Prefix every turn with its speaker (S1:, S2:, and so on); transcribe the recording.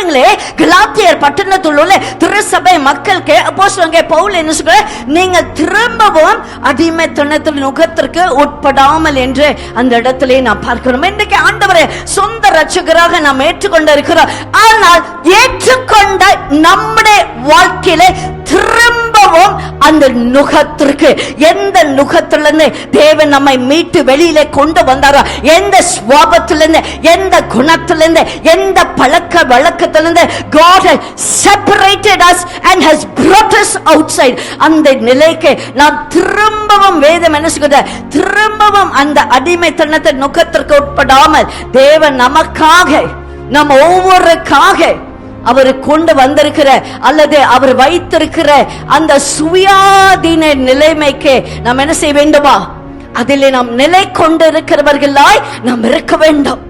S1: பாருங்களே கிலாத்தியர் பட்டணத்தில் உள்ள திருசபை மக்களுக்கு அப்போஸ்தலங்க பவுல் என்ன சொல்ற நீங்க திரும்பவும் அடிமைத்தனத்தில் நுகத்திற்கு உட்படாமல் என்று அந்த இடத்திலே நான் பார்க்கிறோம். இன்றைக்கு ஆண்டவரை சொந்த ரட்சகராக நாம் ஏற்றுக்கொண்டு இருக்கிறோம் ஆனால் ஏற்றுக்கொண்ட நம்முடைய வாழ்க்கையில திரு அந்த நுகத்திற்கு எந்த நுகத்திலிருந்து தேவன் நம்மை மீட்டு வெளியில கொண்டு வந்தாரோ எந்த சுவாபத்திலிருந்து எந்த குணத்திலிருந்து எந்த பழக்க வழக்கத்திலிருந்து God has separated us and has brought us outside. அந்த நிலைக்கு நாம் திரும்பவும் வேதம் என்ன திரும்பவும் அந்த அடிமைத்தனத்தை நுகத்திற்கு உட்படாமல் தேவன் நமக்காக நம்ம ஒவ்வொருக்காக அவர் கொண்டு வந்திருக்கிற அல்லது அவர் வைத்திருக்கிற அந்த சுயாதீன நிலைமைக்கு நாம் என்ன செய்ய வேண்டுமா? அதிலே நாம் நிலை கொண்டு இருக்கிறவர்களாய் நாம் இருக்க வேண்டும்.